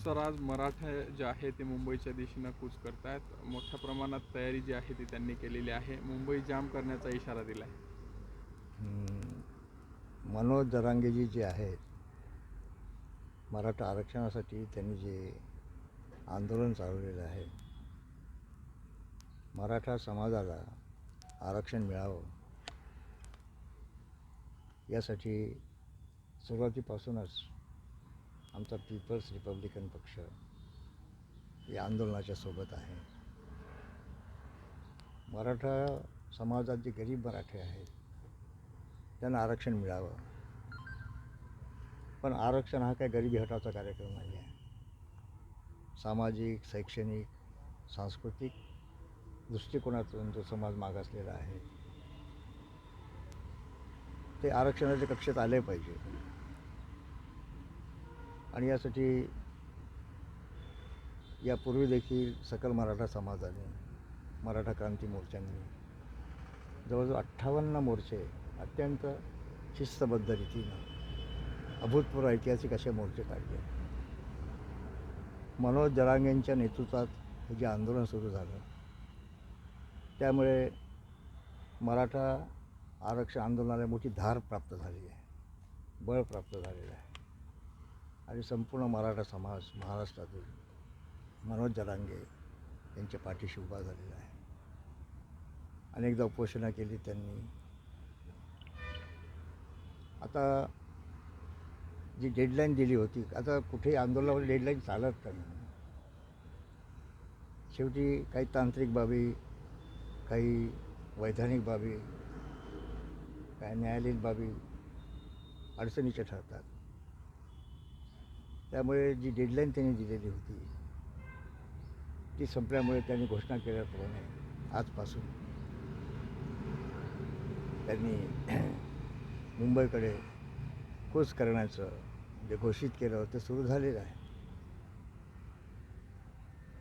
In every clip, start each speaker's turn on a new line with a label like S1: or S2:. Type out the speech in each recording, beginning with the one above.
S1: Sir आज मराठा जे आहे ते मुंबईच्या दिशेनं कूच करत आहेत मोठ्या प्रमाणात तयारी जी आहे ती त्यांनी केलेली आहे. मुंबई जाम करण्याचा इशारा दिला आहे
S2: मनोज जरांगेजी जे आहेत मराठा आरक्षणासाठी त्यांनी जे आंदोलन चालवलेलं आहे मराठा समाजाला आरक्षण मिळावं यासाठी सुरुवातीपासूनच आमचा पीपल्स रिपब्लिकन पक्ष या आंदोलनाच्या सोबत आहे. मराठा समाजात जे गरीब मराठे आहेत त्यांना आरक्षण मिळावं. पण आरक्षण हा काही गरिबी हटावचा कार्यक्रम नाही आहे. सामाजिक शैक्षणिक सांस्कृतिक दृष्टिकोनातून जो समाज मागासलेला आहे ते आरक्षणाच्या कक्षेत आले पाहिजे. आणि यासाठी यापूर्वी देखील सकल मराठा समाजाने मराठा क्रांती मोर्चांनी जवळजवळ अठ्ठावन्न मोर्चे अत्यंत शिस्तबद्ध रीतीनं अभूतपूर्व ऐतिहासिक असे मोर्चे काढले. मनोज जरांगेंच्या नेतृत्वात हे जे आंदोलन सुरू झालं त्यामुळे मराठा आरक्षण आंदोलनाला मोठी धार प्राप्त झाली आहे बळ प्राप्त झालेलं आहे. आणि संपूर्ण मराठा समाज महाराष्ट्रातील मनोज जरांगे यांच्या पाठीशी उभा झालेला आहे. अनेकदा उपोषणा केली त्यांनी. आता जी डेडलाईन दिली होती आता कुठेही आंदोलनावर डेडलाईन चालत नाही. शेवटी काही तांत्रिक बाबी काही वैधानिक बाबी काही न्यायालयीन बाबी अडचणीच्या ठरतात. त्यामुळे जी डेडलाईन त्यांनी दिलेली होती ती संपल्यामुळे त्यांनी घोषणा केल्याप्रमाणे आजपासून त्यांनी मुंबईकडे कूच करण्याचं जे घोषित केलं ते सुरू झालेलं आहे.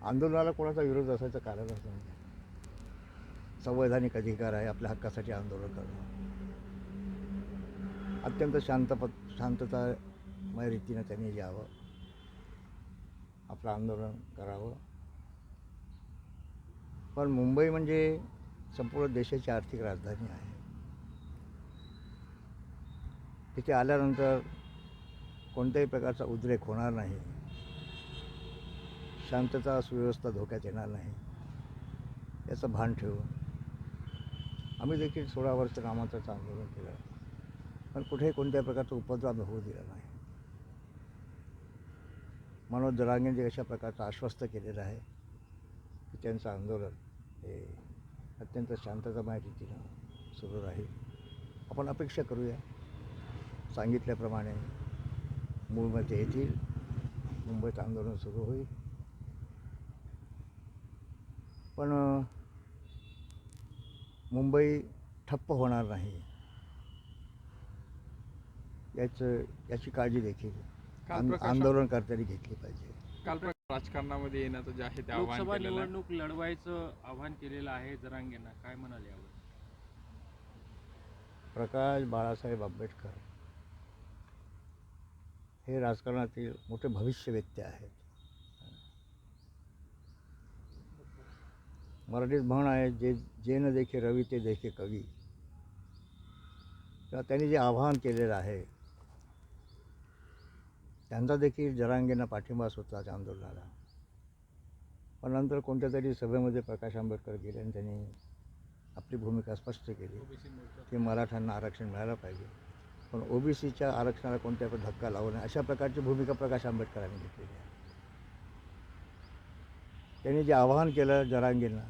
S2: आंदोलनाला कोणाचा विरोध असायचं कारणच नाही. संवैधानिक अधिकार आहे आपल्या हक्कासाठी आंदोलन करणं. अत्यंत शांतपत शांततामय रीतीनं त्यांनी यावं. आपलं आंदोलन करावं. पण मुंबई म्हणजे संपूर्ण देशाची आर्थिक राजधानी आहे. तिथे आल्यानंतर कोणत्याही प्रकारचा उद्रेक होणार नाही. शांतता सुव्यवस्था धोक्यात येणार नाही. याचं भान ठेवून आम्ही देखील सोळा वर्ष कामाचं आंदोलन केलं. पण कुठेही कोणत्याही प्रकारचा उपद्रव होऊ दिला नाही. मनोज जरांगेंनी अशा प्रकारचं आश्वस्त केलेलं आहे की त्यांचं आंदोलन हे अत्यंत शांततामय रीतीनं सुरू राहील. आपण अपेक्षा करूया. सांगितल्याप्रमाणे मूळमध्ये येतील. मुंबईत आंदोलन सुरू होईल. पण मुंबई ठप्प होणार नाही. याचं याची काळजी देखील
S1: काल
S2: आंद-
S1: प्रकाश-
S2: आंदोलनकर्त्यांनी घेतली पाहिजे.
S1: काल राजकारणामध्ये येण्याचं जे आहे ते आव्हान
S3: लोकसभा
S1: केलेलं आहे.
S3: निवडणूक लढवायचं आव्हान केलेलं आहे जरांगेंना. काय म्हणाले यावर?
S2: प्रकाश बाळासाहेब आंबेडकर हे राजकारणातील मोठे भविष्यवेत्ते आहेत. मराठीत म्हण आहे जे जे न देखे रवी ते देखे कवी. तेव्हा त्यांनी जे आवाहन केलेलं आहे त्यांचा देखील जरांगेंना पाठिंबाच होता आंदोलनाला. पण नंतर कोणत्या तरी सभेमध्ये प्रकाश आंबेडकर गेले आणि त्यांनी आपली भूमिका स्पष्ट केली की मराठ्यांना आरक्षण मिळालं पाहिजे. पण ओबीसीच्या आरक्षणाला कोणत्या पण धक्का लावू नये अशा प्रकारची भूमिका प्रकाश आंबेडकरांनी घेतलेली आहे. त्यांनी जे आवाहन केलं जरांगींना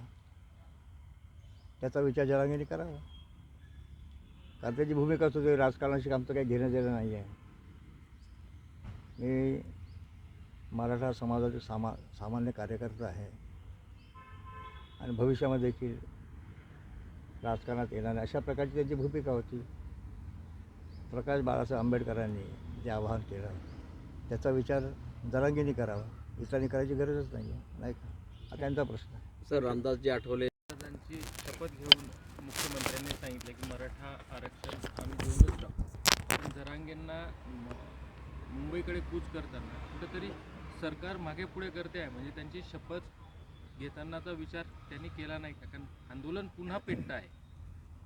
S2: त्याचा विचार जरांगीने करावा. कारण त्याची भूमिका सुद्धा राजकारणाशी आमचं काही घेणं देणं नाही आहे मी मराठा समाजाचे सामा सामान्य कार्यकर्ता आहे. आणि भविष्यामध्ये देखील राजकारणात येणार नाही. अशा प्रकारची त्यांची भूमिका होती. प्रकाश बाळासाहेब आंबेडकरांनी जे आवाहन केलं त्याचा विचार जरांगीने करावा. इतरांनी करायची गरजच नाही आहे नाही का? हा त्यांचा प्रश्न आहे.
S4: सर रामदासजी आठवले.
S3: महाराजांची शपथ घेऊन मुख्यमंत्र्यांनी सांगितलं की मराठा आरक्षण आम्ही घेऊनच टाकू. जरांगेंना म- मुंबईकडे कूच करताना कुठेतरी सरकार मागे पुढे करते आहे. म्हणजे त्यांची शपथ घेतानाचा विचार त्यांनी केला नाही का? कारण आंदोलन पुन्हा पेटत आहे.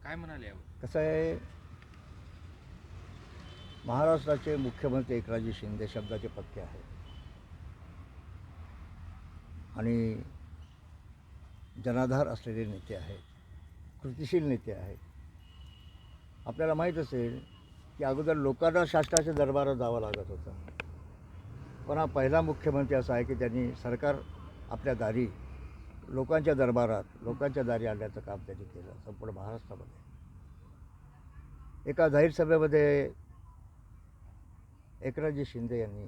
S3: काय म्हणाले यावर?
S2: कसं आहे महाराष्ट्राचे मुख्यमंत्री एकनाथजी शिंदे शब्दाचे पक्के आहेत आणि जनाधार असलेले नेते आहेत कृतिशील नेते आहेत. आपल्याला माहीत असेल की अगोदर लोकांना शासनाच्या दरबारात जावं लागत होतं. पण हा पहिला मुख्यमंत्री असा आहे की त्यांनी सरकार आपल्या दारी लोकांच्या दरबारात लोकांच्या दारी आणण्याचं काम त्यांनी केलं संपूर्ण महाराष्ट्रामध्ये. एका जाहीर सभेमध्ये एकनाथजी शिंदे यांनी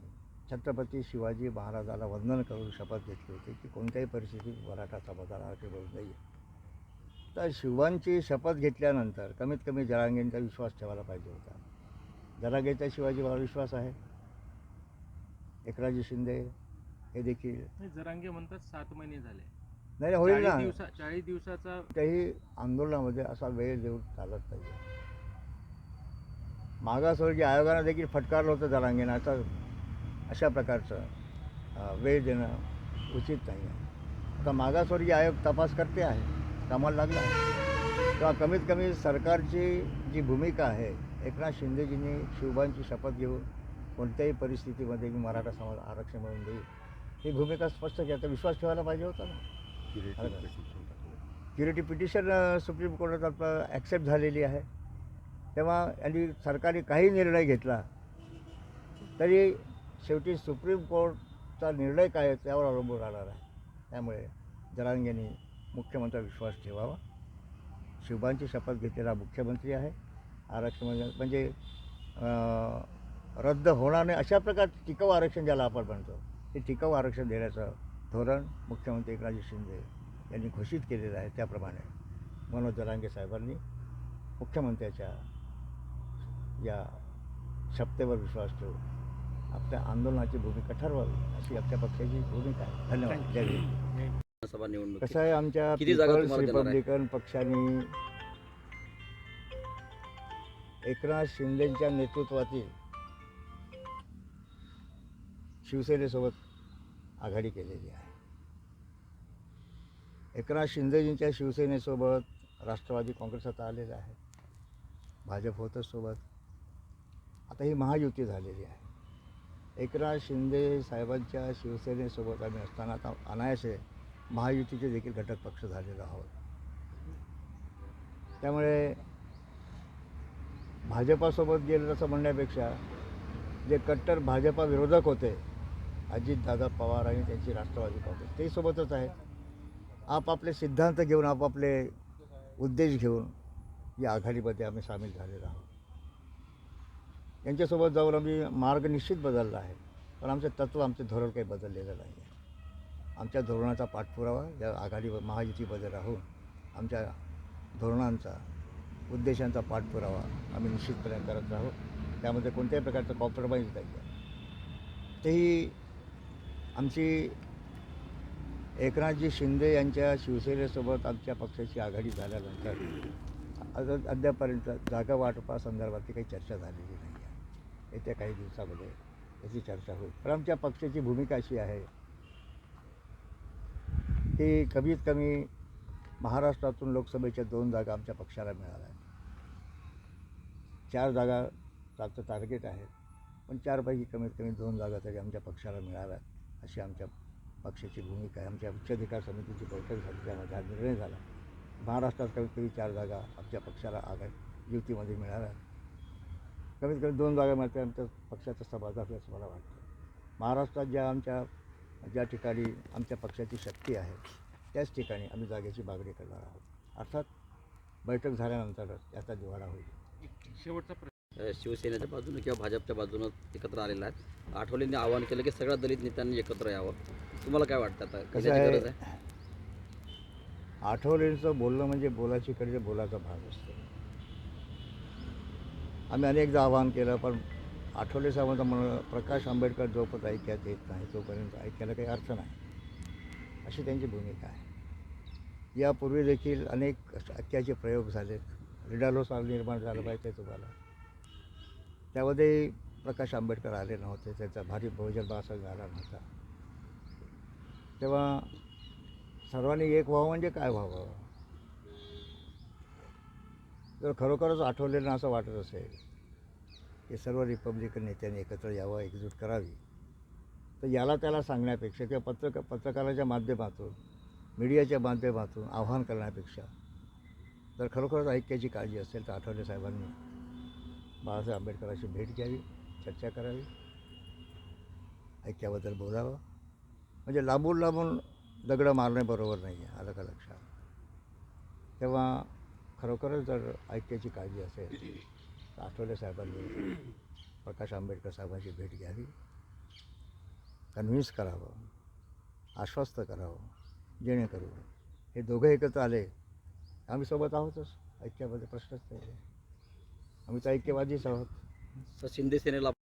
S2: छत्रपती शिवाजी महाराजाला वंदन करून शपथ घेतली होती की कोणत्याही परिस्थितीत मराठा समाजाला आरक्षण नाही नये तर शिवांची शपथ घेतल्यानंतर कमीत कमी जरांगींचा विश्वास ठेवायला पाहिजे होता. जरांगेचा शिवाजी मला विश्वास आहे. एकनाथजी शिंदे हे देखील.
S3: नाही, जरांगे म्हणतात सात महिने झाले.
S2: नाही होईल
S3: चाळीस
S2: ना
S3: दिवसा चाळीस दिवसाचा
S2: कोणत्याही आंदोलनामध्ये असा वेळ देऊन चालत नाही मागासवर्गीय आयोगानं देखील फटकारलं होतं जरांगेनं. असं अशा प्रकारचं अं, वेळ देणं उचित नाही आहे. आता मागासवर्गीय आयोग तपास करते आहे. कामाला लागला आहे. तेव्हा कमीत कमी सरकारची जी भूमिका आहे एकनाथ शिंदेजींनी शिवबांची शपथ घेऊन कोणत्याही परिस्थितीमध्ये मी मराठा समाज आरक्षण मिळवून देईल. ही भूमिका स्पष्ट केली. तर विश्वास ठेवायला पाहिजे होता ना. क्युरिटी पिटिशन सुप्रीम कोर्टात आपलं ॲक्सेप्ट झालेली आहे. तेव्हा यांनी सरकारने काही निर्णय घेतला. तरी शेवटी सुप्रीम कोर्टचा निर्णय काय आहे त्यावर अवलंबून राहणार आहे. त्यामुळे जरांगेंनी मुख्यमंत्री विश्वास ठेवावा. शिवबांची शपथ घेतलेला मुख्यमंत्री आहे. आरक्षण म्हणजे म्हणजे रद्द होणार नाही अशा प्रकारचं टिकाऊ आरक्षण ज्याला आपण म्हणतो ते टिकाऊ आरक्षण देण्याचं धोरण मुख्यमंत्री एकनाथजी शिंदे यांनी घोषित केलेलं आहे त्याप्रमाणे. मनोज जरांगे साहेबांनी मुख्यमंत्र्याच्या या शपथेवर विश्वास ठेवून आपल्या आंदोलनाची भूमिका ठरवावी अशी आपल्या पक्षाची भूमिका आहे. धन्यवाद. जय कसं आहे आमच्या? रिपब्लिकन पक्षाने एकनाथ शिंदेच्या नेतृत्वातील शिवसेनेसोबत आघाडी केलेली आहे. एकनाथ शिंदेजींच्या शिवसेनेसोबत राष्ट्रवादी काँग्रेस आता आलेलं आहे. भाजप होतच सोबत. आता ही महायुती झालेली आहे. एकनाथ शिंदे साहेबांच्या शिवसेनेसोबत आम्ही असताना आता अनायासे महायुतीचे देखील घटक पक्ष झालेलो आहोत. त्यामुळे भाजपासोबत गेलं असं म्हणण्यापेक्षा जे कट्टर भाजपा विरोधक होते अजितदादा पवार आणि त्यांची राष्ट्रवादी काँग्रेस ते सोबतच आहेत. आपापले सिद्धांत घेऊन आपापले उद्देश घेऊन या आघाडीमध्ये आम्ही सामील झालेलो आहोत. यांच्यासोबत जाऊन आम्ही मार्ग निश्चित बदलला आहे पण आमचे तत्त्व आमचे धोरण काही बदललेलं नाही आहे. आमच्या धोरणाचा पाठपुरावा या आघाडीवर महायुतीमध्ये राहून आमच्या धोरणांचा उद्देशांचा पाठपुरावा आम्ही निश्चितपणे करत राहू. त्यामध्ये कोणत्याही प्रकारचं कॉम्प्रोमाइज नाही आहे. तेही आमची एकनाथजी शिंदे यांच्या शिवसेनेसोबत आमच्या पक्षाची आघाडी झाल्यानंतर अद्यापर्यंत जागा वाटपासंदर्भातली काही चर्चा झालेली नाही आहे. येत्या काही दिवसामध्ये याची चर्चा होईल. पण आमच्या पक्षाची भूमिका अशी आहे की कमीत कमी महाराष्ट्रातून लोकसभेच्या दोन जागा आमच्या पक्षाला मिळाल्या. आहेत चार जागा आमचं टार्गेट आहे. पण चारपैकी कमीत कमी दोन जागा तरी आमच्या पक्षाला मिळाव्यात अशी आमच्या पक्षाची भूमिका आहे. आमच्या उच्चाधिकार समितीची बैठक झाली त्यामध्ये हा निर्णय झाला. महाराष्ट्रात कमीत कमी चार जागा आमच्या पक्षाला आघाडी युतीमध्ये मिळाव्यात. कमीत कमी दोन जागा मिळते आमच्या पक्षाचा समाज आहे असं मला वाटतं. महाराष्ट्रात ज्या आमच्या ज्या ठिकाणी आमच्या पक्षाची शक्ती आहे त्याच ठिकाणी आम्ही जागेची मागणी करणार आहोत. अर्थात बैठक झाल्यानंतरच याचा दिवाळा होईल.
S3: शेवटचा प्रश्न.
S4: शिवसेनेच्या बाजूने किंवा भाजपच्या बाजूनं एकत्र आलेला आहे. आठवलेंनी आवाहन केलं की सगळ्या दलित नेत्यांनी एकत्र यावं. तुम्हाला काय वाटतं आता?
S2: कसं
S4: कशाची गरज
S2: आहे?
S4: आहे
S2: आठवलेचं बोलणं म्हणजे बोलाची कडे बोलाचा भाग असतो. आम्ही अनेकदा आवाहन केलं पण आठवले साहेबांचं म्हणणं प्रकाश आंबेडकर जोपर्यंत ऐक्यात येत नाही तोपर्यंत ऐकायला काही अर्थ नाही. अशी त्यांची भूमिका आहे. यापूर्वी देखील अनेक ऐक्याचे प्रयोग झाले रिडालो निर्माण झालं पाहिजे तुम्हाला. त्यामध्ये प्रकाश आंबेडकर आले नव्हते त्याचा भारी बहुजन महासंघ झाला नव्हता. तेव्हा सर्वांनी एक व्हावं म्हणजे काय व्हावं? जर खरोखरच आठवलेलं असं वाटत असेल की सर्व रिपब्लिकन नेत्यांनी एकत्र यावं एकजूट करावी तर याला त्याला सांगण्यापेक्षा किंवा पत्रक पत्रकाराच्या माध्यमातून मीडियाच्या माध्यमातून आव्हान करण्यापेक्षा जर खरोखरच ऐक्याची काळजी असेल तर आठवले साहेबांनी बाळासाहेब आंबेडकरांशी भेट घ्यावी चर्चा करावी ऐक्याबद्दल बोलावं. म्हणजे लांबून लांबून दगडं मारणे बरोबर नाही आहे आलं का लक्षात? तेव्हा खरोखरच जर ऐक्याची काळजी असेल तर आठवले साहेबांनी प्रकाश आंबेडकर साहेबांची भेट घ्यावी. कन्व्हिन्स करावं आश्वस्त करावं जेणेकरून हे दोघं एकत्र आले आम्ही सोबत आहोतच ऐक्यामध्ये प्रश्नच नाही आहे. आम्ही तर ऐक्यवादीच आहोत
S4: शिंदे सेनेला